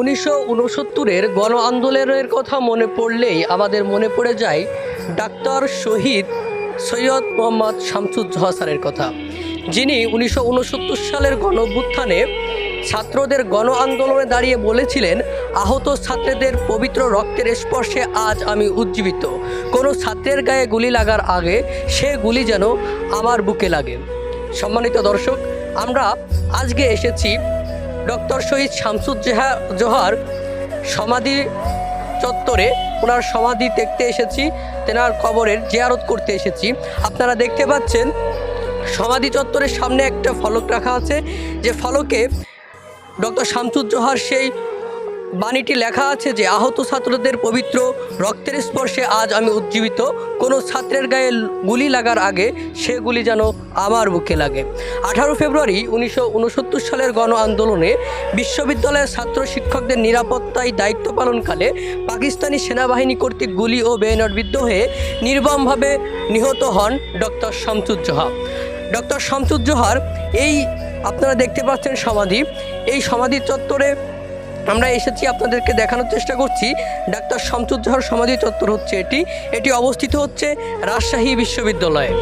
উনিশশো উনসত্তরের গণ আন্দোলনের কথা মনে পড়লেই আমাদের মনে পড়ে যায় ডাক্তার শহীদ সৈয়দ মোহাম্মদ শামসুজ্জোহা স্যারের কথা। যিনি উনিশশো উনসত্তর সালের গণ অভ্যুত্থানে ছাত্রদের গণ আন্দোলনে দাঁড়িয়ে বলেছিলেন, আহত ছাত্রদের পবিত্র রক্তের স্পর্শে আজ আমি উজ্জীবিত। কোনো ছাত্রের গায়ে গুলি লাগার আগে সে গুলি যেন আমার বুকে লাগে। সম্মানিত দর্শক, আমরা আজকে এসেছি ডক্টর শহীদ শামসুজ্জাহা জোহার সমাধি চত্বরে ওনার সমাধি দেখতে এসেছি, তেনার কবরের জিয়ারত করতে এসেছি। আপনারা দেখতে পাচ্ছেন, সমাধি চত্বরের সামনে একটা ফলক রাখা আছে। যে ফলকে ডক্টর শামসুজ্জোহার সেই বাণীটি লেখা আছে যে, আহত ছাত্রদের পবিত্র রক্তের স্পর্শে আজ আমি উজ্জীবিত। কোনো ছাত্রের গায়ে গুলি লাগার আগে সে গুলি যেন আমার বুকে লাগে। আঠারো ফেব্রুয়ারি উনিশশো উনসত্তর সালের গণ আন্দোলনে বিশ্ববিদ্যালয়ের ছাত্র শিক্ষকদের নিরাপত্তায় দায়িত্ব পালনকালে পাকিস্তানি সেনাবাহিনী কর্তৃক গুলি ও বেনটবিদ্ধ হয়ে নির্মমভাবে নিহত হন ডক্টর শামসুজ্জোহা ডক্টর শামসুজ্জোহার এই আপনারা দেখতে পাচ্ছেন সমাধি। এই সমাধি চত্বরে আমরা এসেছি আপনাদেরকে দেখানোর চেষ্টা করছি। ডাক্তার শামসুজ্জোহার সমাধি চত্বর হচ্ছে এটি। এটি অবস্থিত হচ্ছে রাজশাহী বিশ্ববিদ্যালয়ে।